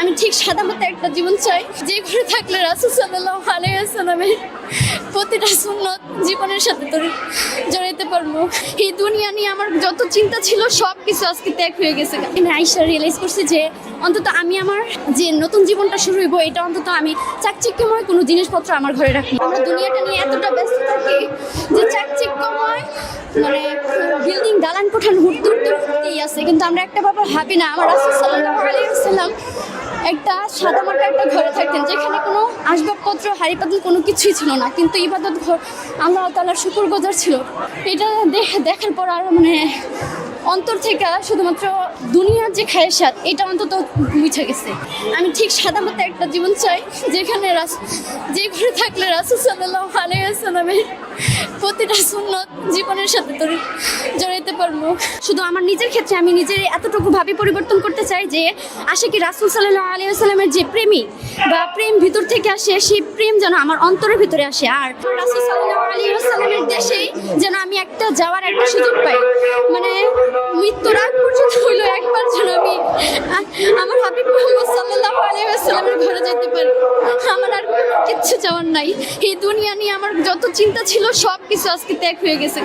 আমি ঠিক সাদা মতো একটা জীবন চাই। যে ঘরে থাকলে রাসুল সাল্লাহ আলাইসালামের প্রতিটা সুন্নত জীবনের সাথে তোর জড়াইতে পারব। এই দুনিয়া নিয়ে আমার যত চিন্তা ছিল সব কিছু আজকে ত্যাগ হয়ে গেছে। আমি আইসা রিয়েলাইজ করছি যে অন্তত আমি আমার যে নতুন জীবনটা শুরু হইব, এটা অন্তত আমি চাকচিক্যময় কোনো জিনিসপত্র আমার ঘরে রাখি আমরা দুনিয়াটা নিয়ে এতটা ব্যস্ত থাকি যে চাকচিক্যময় মানে বিল্ডিং দালান কোঠান হুড়তে হুড়তেই আছে। কিন্তু আমরা একটা ব্যাপার ভাবি না, আমার রাসুল একটা সাদা মাটা একটা ঘরে থাকতেন, যেখানে কোনো আসবাবপত্র হাড়ি পাতিল কোনো কিছুই ছিল না। কিন্তু ইবাদত ঘর আল্লাহ তালার শুকুর গজার ছিল। এটা দেখ- দেখার পর আর মানে অন্তর থেকে শুধুমাত্র দুনিয়ার যে খায়েসাত এটা অন্তত মুছে গেছে। আমি ঠিক সাদা মতো একটা জীবন চাই, যেখানে রাস যে ঘরে থাকলে রাসুল সাল্লাহ প্রতিটা সুন্নত জীবনের সাথে তোর জড়াইতে পারব। শুধু আমার নিজের ক্ষেত্রে আমি নিজের এতটুকু ভাবে পরিবর্তন করতে চাই যে আসে কি রাসুল সাল্লাহ আলিয়াল্লামের যে প্রেমী বা প্রেম ভিতর থেকে আসে, সেই প্রেম যেন আমার অন্তরের ভিতরে আসে। আর রাসুল সাল্লাহ আলিয়াল্লামের দেশেই যেন আমি একটা যাওয়ার একটা সুযোগ পাই। মানে মৃত্যুর আগ পর্যন্ত হইল একবার যেন আমি আমার হাবিব মোহাম্মদ সাল্লাহ আলিয়াল্লামের ঘরে যেতে পারি। আমার আর কোনো কিচ্ছু চাওয়ার নাই। এই দুনিয়া নিয়ে আমার যত চিন্তা ছিল সব কিছু আজকে ত্যাগ হয়ে গেছে।